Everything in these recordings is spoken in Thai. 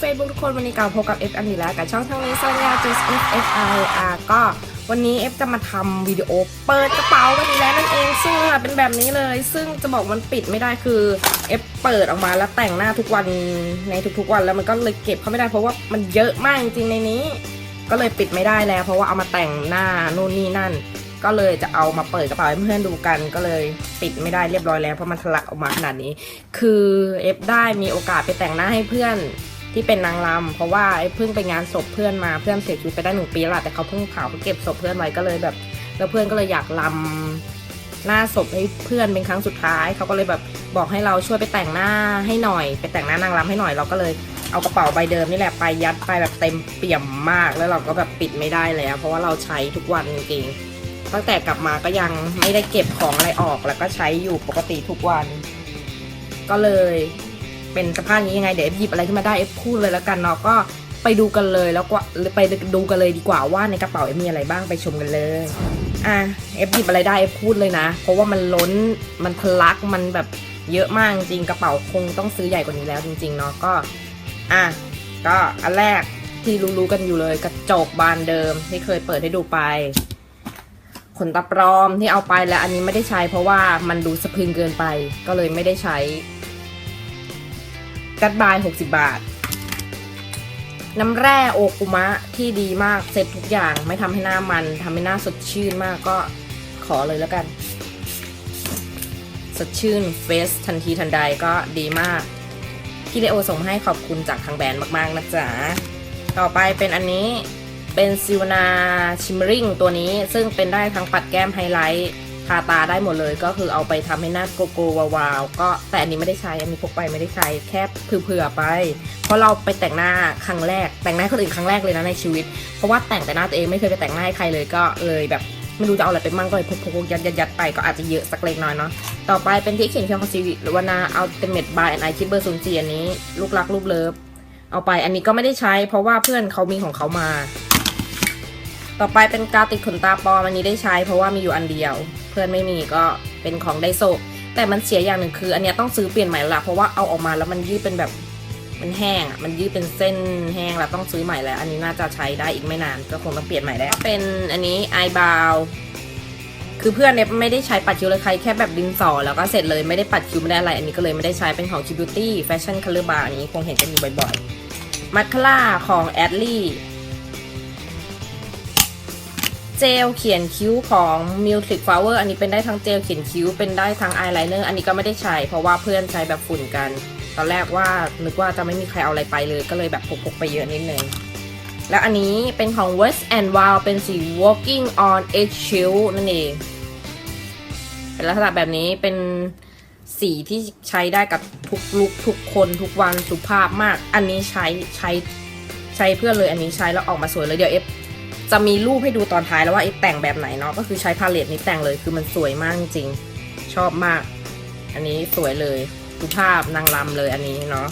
Facebook ทุกคนวันนี้กลับพบกับ F อันดีแล้วกับช่องทางนี้สัญญา just F F I R ก็วันนี้ F จะมาทำวิดีโอเปิดกระเป๋ากันอีกแล้วนั่นเอง ซึ่งค่ะเป็นแบบนี้เลย ซึ่งจะบอกมันปิดไม่ได้คือ F เปิดออกมาแล้วแต่งหน้าทุกวันในทุกๆวันแล้วมันก็เลยเก็บเข้าไม่ได้เพราะว่ามันเยอะมากจริงๆในนี้ ก็เลยปิดไม่ได้แล้ว เพราะว่าเอามาแต่งหน้านู่นนี่นั่น ก็เลยจะเอามาเปิดกระเป๋าให้เพื่อนดูกันก็เลยปิดไม่ได้เรียบร้อยแล้วเพราะมันทะลักออกมาขนาดนี้ คือเอฟได้มีโอกาสไปแต่งหน้าให้เพื่อน ที่เป็นนางรำเพราะว่าเอฟเพิ่งไปงานศพเพื่อนมาเพื่อนเสียชีวิตไปได้หนึ่งปีละแต่เขาเพิ่งเผาเขาเก็บศพเพื่อนไว้ก็เลยแบบ แล้วเพื่อนก็เลยอยากรำหน้าศพให้เพื่อนเป็นครั้งสุดท้ายเขาก็เลยแบบบอกให้เราช่วยไปแต่งหน้าให้หน่อย ไปแต่งหน้านางรำให้หน่อยเราก็เลยเอากระเป๋าใบเดิมนี่แหละไปยัดไปแบบเต็มเปี่ยมมากแล้วเราก็แบบปิดไม่ได้แล้ว เพราะว่าเราใช้ทุกวันจริงๆตั้งแต่กลับมาก็ยังไม่ได้เก็บของอะไรออกแล้วก็ใช้อยู่ปกติทุกวัน ก็เลย เป็นสภาพนี้ยังไงเดี๋ยวเอฟหยิบอะไรขึ้นมาได้เอฟพูดเลยแล้วกันเนาะก็ไปดูกันเลยแล้วก็ไปดูกันเลยดีกว่าว่าในกระเป๋าเอฟมีอะไรบ้างไปชมกันเลยอะเอฟหยิบอะไรได้เอฟพูดเลยนะ เพราะว่ามันล้นมันทะลักมันแบบเยอะมากจริงกระเป๋าคงต้องซื้อใหญ่กว่านี้แล้วจริงๆเนาะก็อะก็อันแรกที่รู้ๆกันอยู่เลยกระจกบานเดิมที่เคยเปิดให้ดูไป ขนตาปลอมที่เอาไปแล้วอันนี้ไม่ได้ใช้ เพราะว่ามันดูสะพึงเกินไป ก็เลยไม่ได้ใช้ กัดบาย 60 บาท น้ำแร่โอคุมะที่ดีมากเซ็ตทุกอย่าง ไม่ทำให้หน้ามันทำให้หน้าสดชื่นมากก็ขอเลยแล้วกัน สดชื่นเฟสทันทีทันใดก็ดีมากพี่เลโอส่งให้ขอบคุณจากทางแบรนด์มาก ๆ นะจ๊ะ ต่อไปเป็นอันนี้เป็นซิวนาชิมริงตัวนี้ซึ่งเป็นได้ทั้งปัดแก้มไฮไลท์ ทาตาได้หมดเลยก็คือเอาไปทำให้หน้าโกโก้วาวๆก็แต่อันนี้ไม่ได้ใช้อันนี้พกไปไม่ได้ใช้แค่เผื่อไป เพราะเราไปแต่งหน้าครั้งแรก แต่งหน้าคนอื่นครั้งแรกเลยนะในชีวิต เพราะว่าแต่งแต่หน้าตัวเองไม่เคยไปแต่งหน้าให้ใครเลยก็เลยแบบไม่รู้จะเอาอะไรไปมั่งก็เลยพกๆยัดยัดไปก็อาจจะเยอะสักเล็กน้อยเนาะต่อไปเป็นที่เขียนเคียวของซีวิหรือว่านาเอาเต็มเม็ดบายไอคิปเบอร์ศูนย์สี่อันนี้ลูกรักลูกเลิฟเอาไปอันนี้ก็ไม่ได้ใช้ เพราะว่าเพื่อนเขามีของเขามา ต่อไปเป็นกาวติดขนตาปลอมอันนี้ได้ใช้ เพราะว่ามีอยู่อันเดียว เพื่อนไม่มีก็เป็นของไดโซแต่มันเสียอย่างหนึ่งคือ อันเนี้ยต้องซื้อเปลี่ยนใหม่แล้วละเพราะว่าเอาออกมาแล้วมันยืดเป็นแบบมันแห้งอะมันยืดเป็นเส้นแห้งแล้วต้องซื้อใหม่แล้ว อันนี้น่าจะใช้ได้อีกไม่นานก็คงต้องเปลี่ยนใหม่แล้วเป็นอันนี้ไอบาวคือเพื่อนเนี่ยไม่ได้ใช้ปัดคิ้วเลยใครแค่แบบดินสอแล้วก็เสร็จเลยไม่ได้ปัดคิ้วไม่ได้อะไร อันนี้ก็เลยไม่ได้ใช้เป็นของ Q Beauty Fashion Color Bar อันนี้คงเห็นกันอยู่บ่อยๆมัสคาร่าของ a d l e เจลเขียนคิ้วของ Music Flower อันนี้เป็นได้ทั้งเจลเขียนคิ้วเป็นได้ทั้งอายไลเนอร์อันนี้ก็ไม่ได้ใช้ เพราะว่าเพื่อนใช้แบบฝุ่นกัน ตอนแรกว่านึกว่าจะไม่มีใครเอาอะไรไปเลยก็เลยแบบพกๆไปเยอะนิดนึงแล้วอันนี้เป็นของ West and Wild เป็นสี Walking on Edge Chill นั่นเอง เป็นลักษณะแบบนี้เป็นสีที่ใช้ได้กับทุกลุคทุกคนทุกวันสุภาพมาก อันนี้ใช้ใช้ใช้เพื่อเลยอันนี้ใช้แล้วออกมาสวยเลยเดี๋ยวเอฟ จะมีรูปให้ดูตอนท้ายแล้วว่าเอฟแต่งแบบไหนเนาะก็คือใช้พาเลตนี้แต่งเลยคือมันสวยมากจริงชอบมาก อันนี้สวยเลยสุภาพนางรำเลยอันนี้เนาะ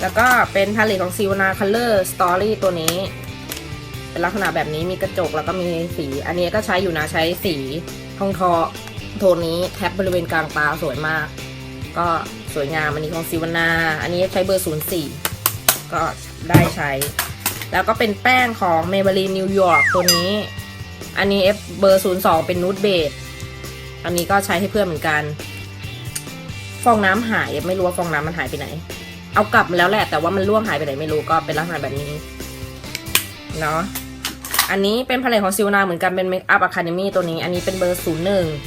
แล้วก็เป็นพาเลตของซิวนาคัลเลอร์สตอรี่ตัวนี้ เป็นลักษณะแบบนี้มีกระจกแล้วก็มีสี อันนี้ก็ใช้อยู่นะใช้สีทองทอโทนนี้แท็บบริเวณกลางตาสวยมาก ก็สวยงามอันนี้ของซิวนา อันนี้ใช้เบอร์ 04 ก็ได้ใช้ แล้วก็เป็นแป้งของ Maybelline New York ตัวนี้ อันนี้ F เบอร์ 02 เป็นนูดเบดอันนี้ก็ใช้ให้เพื่อนเหมือนกัน ฟองน้ำหายไม่รู้ว่าฟองน้ำมันหายไปไหน เอากลับมาแล้วแหละ แต่ว่ามันร่วงหายไปไหนไม่รู้ก็เป็นลักษณะแบบนี้เนาะอันนี้เป็นผลิตของซิลนาเหมือนกันเป็น Make Up Academy ตัวนี้ อันนี้เป็นเบอร์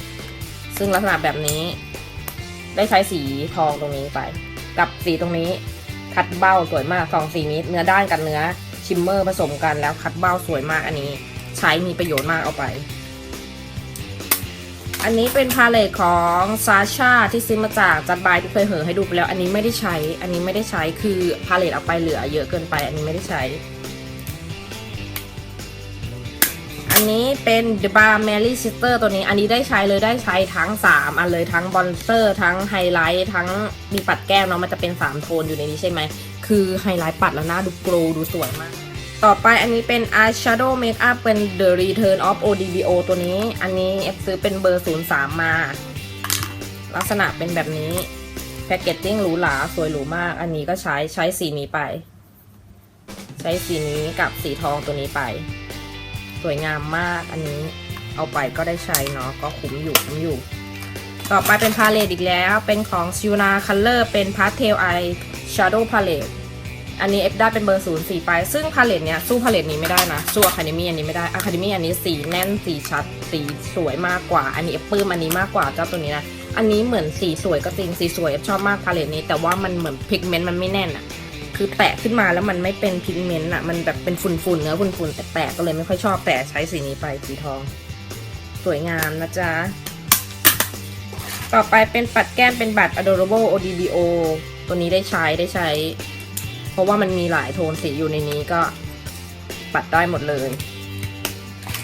01 ซึ่งลักษณะแบบนี้ ได้ใช้สีทองตรงนี้ไป กับสีตรงนี้คัดเบ้าสวยมากสองสีนี้เนื้อด้านกับเนื้อ ชิมเมอร์ผสมกันแล้วคัดเบ้าสวยมากอันนี้ ใช้มีประโยชน์มากเอาไป อันนี้เป็นพาเลตของซาชาที่ซื้อมาจากจัดบายที่เคยเหอให้ดูไปแล้ว อันนี้ไม่ได้ใช้ อันนี้ไม่ได้ใช้คือพาเลตเอาไปเหลือเยอะเกินไป อันนี้ไม่ได้ใช้ อันนี้เป็น The Bar Mary Sister ตัวนี้อันนี้ได้ใช้เลยได้ใช้ทั้ง 3 อันเลยทั้งบอนเซอร์ ทั้งไฮไลท์ทั้งมีปัดแก้มเนาะมันจะเป็น 3 โทนอยู่ในนี้ใช่ไหม คือไฮไลท์ปัดแล้วหน้าดูโกลว์ดูสวยมาก ต่อไปอันนี้เป็น Eyeshadow Makeup เป็น The Return of ODBO ตัวนี้ อันนี้เอฟซื้อเป็นเบอร์ 03 มา ลักษณะเป็นแบบนี้ แพคเกจจิ้งหรูหราสวยหรูมาก อันนี้ก็ใช้ใช้สีนี้ไป ใช้สีนี้กับสีทองตัวนี้ไป สวยงามมากอันนี้เอาไปก็ได้ใช้เนาะก็คุ้มอยู่คุ้มอยู่ ต่อไปเป็นพาเลตอีกแล้ว เป็นของ s i u n a Color เป็น Pastel Eye Shadow Palette อันนี้เอฟได้เป็นเบอร์ศูนย์สีไป ซึ่งพาเลตเนี้ยสู้พาเลตนี้ไม่ได้นะ สู้อะคาเดมี่อันนี้ไม่ได้อะคาเดมี่อันนี้สีแน่นสีชัด สีสวยมากกว่า อันนี้เอฟปื้มอันนี้มากกว่าเจ้าตัวนี้นะ อันนี้เหมือนสีสวยก็จริง สีสวยเอฟชอบมากพาเลตนี้ แต่ว่ามันเหมือนพิกเมนต์มันไม่แน่นอะคือแปะขึ้นมาแล้วมันไม่เป็นพิกเมนต์อะมันแบบเป็นฝุ่นๆเนื้อฝุ่นๆแต่แปะก็เลยไม่ค่อยชอบแต่ใช้สีนี้ไปสีทอง สวยงามนะจ๊ะ ต่อไปเป็นปัดแก้มเป็นบัตร adorable ODBO ตัวนี้ได้ใช้ได้ใช้ เพราะว่ามันมีหลายโทนสีอยู่ในนี้ก็ปัดได้หมดเลย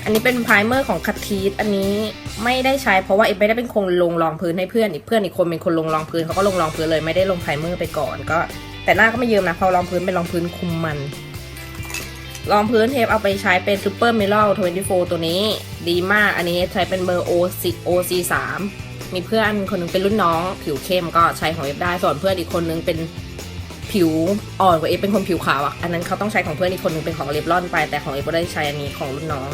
อันนี้เป็นไพรเมอร์ของคัตทีสอันนี้ไม่ได้ใช้เพราะว่าเอฟไม่ได้เป็นคนลงรองพื้นให้เพื่อนอีกเพื่อนอีกคนเป็นคนลงรองพื้นเขาก็ลงรองพื้นเลยไม่ได้ลงไพรเมอร์ไปก่อนก็ แต่หน้าก็ไม่เยิมนะเพราะรองพื้นเป็นรองพื้นคุมมันรองพื้นเทปเอาไปใช้เป็น Super m i r a l 24 ตัวนี้ ดีมากอันนี้ใช้เป็นเบอร์ OC OC 3 มีเพื่อนคนหนึงเป็นรุ่นน้อง ผิวเข้มก็ใช้ของเอฟได้ ส่วนเพื่อนอีกคนนึงเป็นผิวอ่อนกว่าเอฟเป็นคนผิวขาวอะ อันนั้นเขาต้องใช้ของเพื่อนอีกคนนึงเป็นของเลบลอนไป แต่ของเอฟก็ได้ใช้อันนี้ของรุ่นน้อง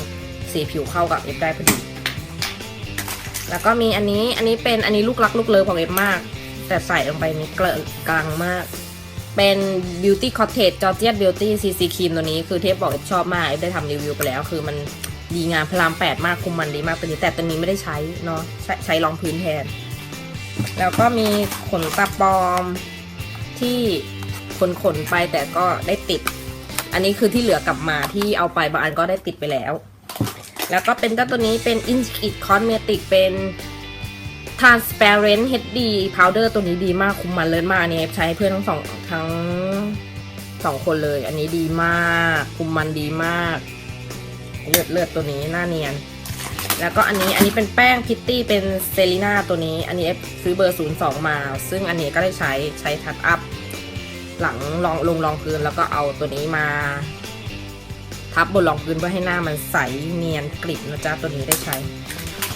สีผิวเข้ากับเอฟได้พอดี แล้วก็มีอันนี้ อันนี้เป็นอันนี้ลูกรักลูกเลิฟของเอฟมาก แต่ใส่ลงไปนี่เกลอกลางมาก เป็น Beauty Cottage Georgia Beauty CC Cream ตัวนี้คือเทปบอกเอฟชอบมาก เอฟได้ทำรีวิวไปแล้ว คือมัน ดีงามพลามแปดมากคุมมันดีมากตัวนี้แต่ตัวนี้ไม่ได้ใช้เนาะใช้ใช้รองพื้นแทน แล้วก็มีขนตาปลอมที่ขนขนไปแต่ก็ได้ติด อันนี้คือที่เหลือกลับมาที่เอาไปบางอันก็ได้ติดไปแล้ว แล้วก็เป็นเจ้าตัวนี้เป็น i n s i t Cosmetic เป็น transparent HD powder ตัวนี้ดีมากคุมมันเลิศมากอันนี้ใช้ให้เพื่อนทั้งสองทั้งสองคนเลย อันนี้ดีมาก คุมมันดีมาก เลือดเลือดตัวนี้หน้าเนียน แล้วก็อันนี้อันนี้เป็นแป้งพิตตี้เป็นเซรีน่าตัวนี้ อันนี้ซื้อเบอร์ 02 มา ซึ่งอันนี้ก็ได้ใช้ใช้ทัดอัพ หลังรองลงรองพื้นแล้วก็เอาตัวนี้มา ทับบนรองพื้นเพื่อให้หน้ามันใสเนียนกริบนะจ๊ะตัวนี้ได้ใช้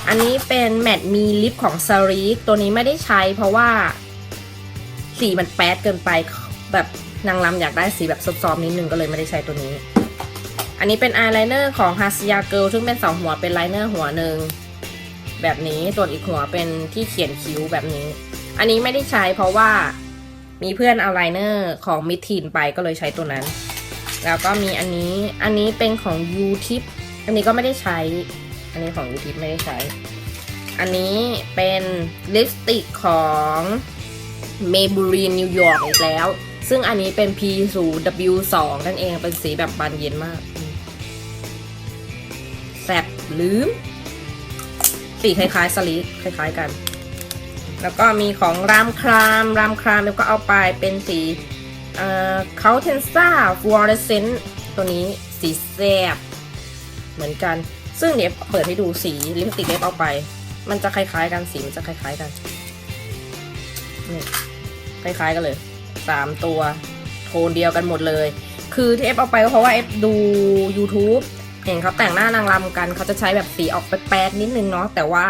อันนี้เป็นแมตต์มีลิปของซารีตัวนี้ไม่ได้ใช้ เพราะว่าสีมันแป๊ดเกินไปแบบนางรำอยากได้สีแบบซอฟๆนิดนึงก็เลยไม่ได้ใช้ตัวนี้ อันนี้เป็นอายไลเนอร์ของฮาสยาเกิลซึ่งเป็นสองหัวเป็นไลเนอร์หัวหนึ่งแบบนี้ส่วนอีกหัวเป็นที่เขียนคิ้วแบบนี้ อันนี้ไม่ได้ใช้เพราะว่ามีเพื่อนเอาไลเนอร์ของมิทีนไปก็เลยใช้ตัวนั้น แล้วก็มีอันนี้อันนี้เป็นของยูทิปอันนี้ก็ไม่ได้ใช้ อันนี้ของยูทิปไม่ได้ใช้ อันนี้เป็นลิปสติกของ Maybelline New York อีกแล้ว ซึ่งอันนี้เป็น P 0 W 2 นั่นเองเป็นสีแบบบานเย็นมาก ลืม สีคล้ายๆสลิปคล้ายๆกัน แล้วก็มีของรามครามรามครามแล้วก็เอาไปเป็นสีเอ่อเคาเทนซ่าฟลูออเรสเซนต์ตัวนี้สีแซบเหมือนกัน ซึ่งเดี๋ยวเปิดให้ดูสีลิปสติกเล็บเอาไป มันจะคล้ายๆกันสีมันจะคล้ายๆกันนี่คล้ายๆกันเลยสามตัวโทนเดียวกันหมดเลย คือที่เอฟเอาไปก็เพราะว่าเอฟดู YouTube เห็นเขาแต่งหน้านางรำกันเขาจะใช้แบบสีออกแป๊ดนิดนึงเนาะแต่ว่า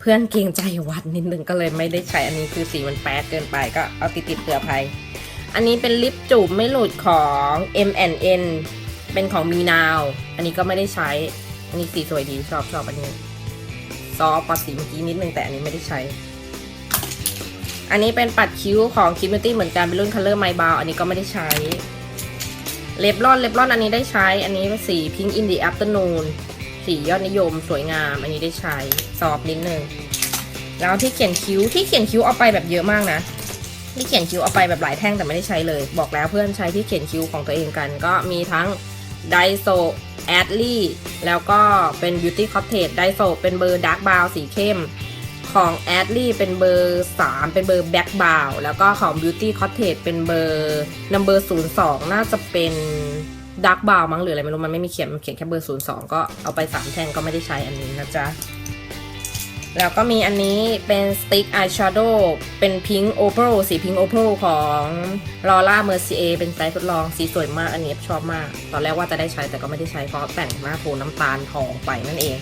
เพื่อนเกรงใจวัดนิดนึงก็เลยไม่ได้ใช้อันนี้คือสีมันแป๊ดเกินไปก็เอาติดๆเตือภัย อันนี้เป็นลิปจูบไม่หลุดของ M&N เป็นของมีนาว อันนี้ก็ไม่ได้ใช้ อันนี้สีสวยดีชอบชอบอันนี้ซอฟกว่าสีเมื่อกี้นิดนึงแต่อันนี้ไม่ได้ใช้ อันนี้เป็นปัดคิ้วของ k i m m e r t y เหมือนกันเป็นรุ่น Color My Brow อันนี้ก็ไม่ได้ใช้ เล็บลอนเล็บลอนอันนี้ได้ใช้ อันนี้เป็นสี Pink in the Afternoon สียอดนิยมสวยงาม อันนี้ได้ใช้ซอฟนิดนึงแล้วที่เขียนคิ้วที่เขียนคิ้วเอาไปแบบเยอะมากนะที่เขียนคิ้วเอาไปแบบหลายแท่งแต่ไม่ได้ใช้เลย บอกแล้วเพื่อนใช้ที่เขียนคิ้วของตัวเองกัน ก็มีทั้งไดโซแอดลี่แล้วก็เป็น Beauty Cottage ไดโซเป็นเบอร์ Dark Brown สีเข้ม ของแอดลี่เป็นเบอร์ 3 เป็นเบอร์ Black Brown แล้วก็ของ Beauty Cottage เป็นเบอร์ number 02 น่าจะเป็น Dark Brown มั้งหรืออะไรไม่รู้ มันไม่มีเขียนมันเขียนแค่เบอร์ 02 ก็เอาไป 3 แท่งก็ไม่ได้ใช้อันนี้นะจ๊ะ แล้วก็มีอันนี้เป็น Stick Eyeshadow เป็น Pink Opal สี Pink Opal ของ Laura Mercier เป็นไซส์ทดลองสีสวยมากอันนี้ชอบมาก ตอนแรกว่าจะได้ใช้แต่ก็ไม่ได้ใช้เพราะแต่งหน้าโทนน้ำตาลทองไปนั่นเอง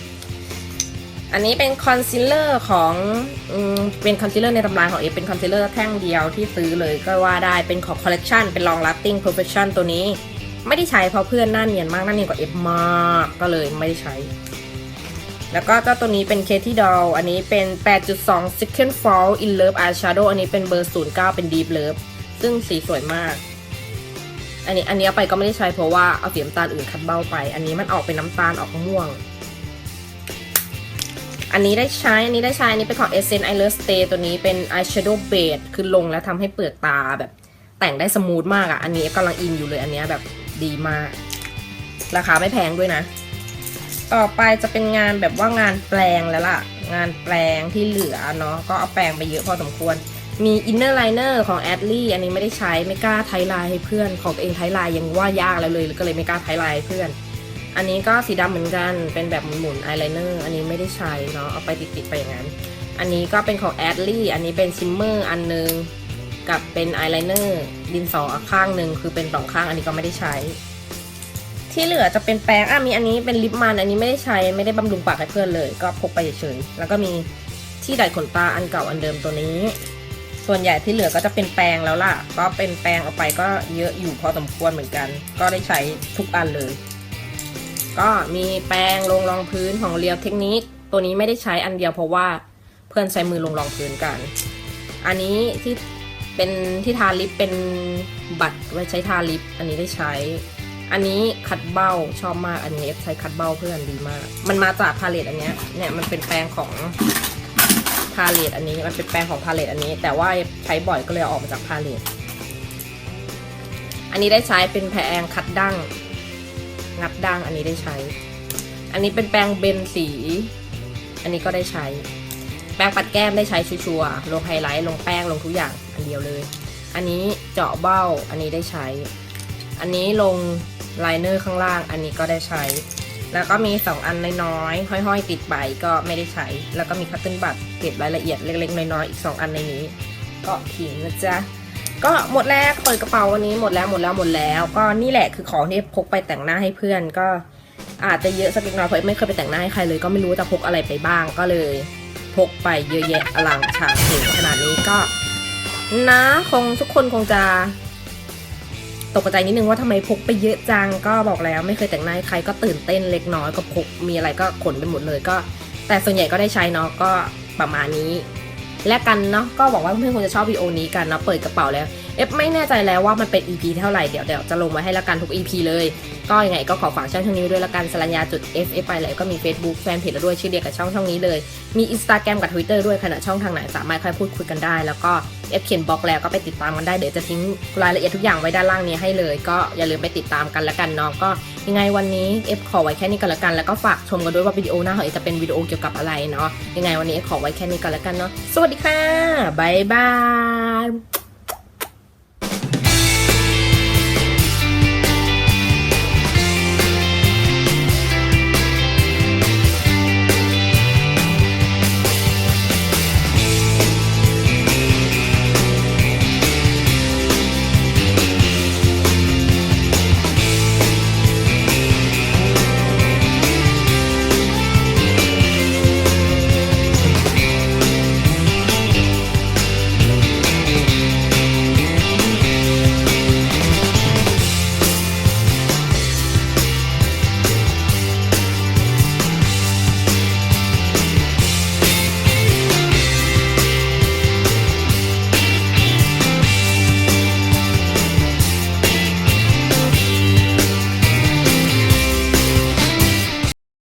อันนี้เป็นคอนซีลเลอร์ของอเป็นคอนซีลเลอร์ในตำราของเอเป็นคอนซีลเลอร์แท่งเดียวที่ซื้อเลยก็ว่าได้เป็นของคอลเล t ชันเป็น long lasting perfection ตัวนี้ ไม่ได้ใช้เพราะเพื่อนหน้าเนียนมากหน้าเนียนกว่าเอฟมากก็เลยไม่ได้ใช้ แล้วก็เจ้าตัวนี้เป็นเคที่ดอลอันนี้เป็น 8.2 Second Fall in Love Eyeshadow อันนี้เป็นเบอร์ 09 เป็น Deep Love ซึ่งสีสวยมาก อันนี้อันนี้เอาไปก็ไม่ได้ใช้เพราะว่าเอาสีน้ำตาลอื่นคัดเบ้าไป อันนี้มันออกเป็นน้ำตาลออกม่วง อันนี้ได้ใช้ อันนี้ได้ใช้ อันนี้เป็นของ Essence I Love Stay ตัวนี้เป็น eyeshadow base คือลงแล้วทำให้เปลือกตาแบบ แต่งได้สมูทมากอะ่ะ อันนี้กำลังอินอยู่เลย อันนี้แบบดีมาก ราคาไม่แพงด้วยนะ ต่อไปจะเป็นงานแบบว่างานแปลงแล้วล่ะ งานแปลงที่เหลือเนาะ ก็เอาแปลงไปเยอะพอสมควร มี inner liner ของ a d l e อันนี้ไม่ได้ใช้ ไม่กล้าไทไลน์ให้เพื่อน ของตัวเองไทไลน์ยังว่ายากแล้วเลย ก็เลยไม่กล้าไทไลน์ให้เพื่อน อันนี้ก็สีดำเหมือนกัน เป็นแบบหมุนๆ eyeliner อันนี้ไม่ได้ใช้เนาะ เอาไปติดๆไปอย่างนั้น อันนี้ก็เป็นของ a d l e อันนี้เป็นชิมเมอร์อันนึง กับเป็นอายไลเนอร์ดินสอข้างหนึ่งคือเป็นสองข้างอันนี้ก็ไม่ได้ใช้ ที่เหลือจะเป็นแปรงอะมีอันนี้เป็นลิปมันอันนี้ไม่ได้ใช้ไม่ได้บำรุงปากให้เพื่อนเลย ก็พกไปเฉยๆแล้วก็มีที่ดัดขนตาอันเก่าอันเดิมตัวนี้ ส่วนใหญ่ที่เหลือก็จะเป็นแปรงแล้วล่ะ ก็เป็นแปรงออกไปก็เยอะอยู่พอสมควรเหมือนกัน ก็ได้ใช้ทุกอันเลย ก็มีแปรงลงรองพื้นของเรียวเทคนิค ตัวนี้ไม่ได้ใช้อันเดียวเพราะว่าเพื่อนใช้มือลงรองพื้นกัน อันนี้ที่เป็นที่ทาลิปเป็นบัตรไว้ใช้ทาลิป อันนี้ได้ใช้ อันนี้คัดเบ้าชอบมากอันนี้ใช้คัดเบ้าเพื่อนดีมาก มันมาจากพาเลตอันเนี้ยเนี่ยมันเป็นแปรงของพาเลตอันนี้มันเป็นแปรงของพาเลตอันนี้ แต่ว่าใช้บ่อยก็เลยอออกมาจากพาเลตอันนี้ได้ใช้เป็นแปรงคัดดั้ง งัดดั้งอันนี้ได้ใช้ อันนี้เป็นแปรงเบนสี อันนี้ก็ได้ใช้ แป้งปัดแก้มได้ใช้ชัวร์ๆลงไฮไลท์ ลงแป้ง ลงทุกอย่างอันเดียวเลย อันนี้เจาะเบ้า อันนี้ได้ใช้ อันนี้ลงไลเนอร์ข้างล่าง อันนี้ก็ได้ใช้ แล้วก็มี 2 อันน้อยๆห้อยๆ ติดไปก็ไม่ได้ใช้ แล้วก็มีคัตเติ้ลบัตเก็บรายละเอียดเล็กๆ น้อยๆ อีก 2 อันในนี้ ก็ทิ้งนะจ๊ะ ก็หมดแล้วเปิดกระเป๋าวันนี้หมดแล้วหมดแล้วหมดแล้ว ก็นี่แหละคือของที่พกไปแต่งหน้าให้เพื่อนก็อาจจะเยอะสักเล็กน้อยเพราะไม่เคยไปแต่งหน้าให้ใครเลยก็ไม่รู้จะพกอะไรไปบ้างก็เลย พกไปเยอะแยะอลังฉางเห็นขนาดนี้ก็ นะคงทุกคนคงจะ ตกใจนิดนึงว่าทำไมพกไปเยอะจังก็บอกแล้ว ไม่เคยแต่งหน้าให้ใครก็ตื่นเต้นเล็กน้อยก็พกมีอะไรก็ขนไปหมดเลยก็ แต่ส่วนใหญ่ก็ได้ใช้เนาะก็ประมาณนี้ และกันเนาะก็หวังว่าเพื่อนๆคงจะชอบวิดีโอนี้กันเนาะเปิดกระเป๋าแล้ว เอฟไม่แน่ใจแล้วว่ามันเป็น EP เท่าไหร่เดี๋ยวเดี๋ยวจะลงมาให้ละกันทุก EP เลย ก็ยังไงก็ขอฝากช่องช่องนี้ด้วยละกันสรัญญาจุด F F ไปแล้วก็มี Facebook แฟนเพจด้วยชื่อเดียวกับช่องช่องนี้เลย มี Instagram กับ Twitter ด้วยขณะช่องทางไหนสามารถค่อยพูดคุยกันได้ แล้วก็ F เขียนบล็อกแล้วก็ไปติดตามกันได้เดี๋ยวจะทิ้งรายละเอียดทุกอย่างไว้ด้านล่างนี้ให้เลย ก็อย่าลืมไปติดตามกันละกันเนาะก็ยังไงวันนี้ F ขอไว้แค่นี้กันละกัน แล้วก็ฝากชมกันด้วยว่าวิดีโอหน้าของ F จะเป็นวิดีโอเกี่ยวกับอะไรเนาะยังไงวันนี้ขอไว้แค่นี้กันละกันเนาะสวัสดีค่ะบ๊ายบาย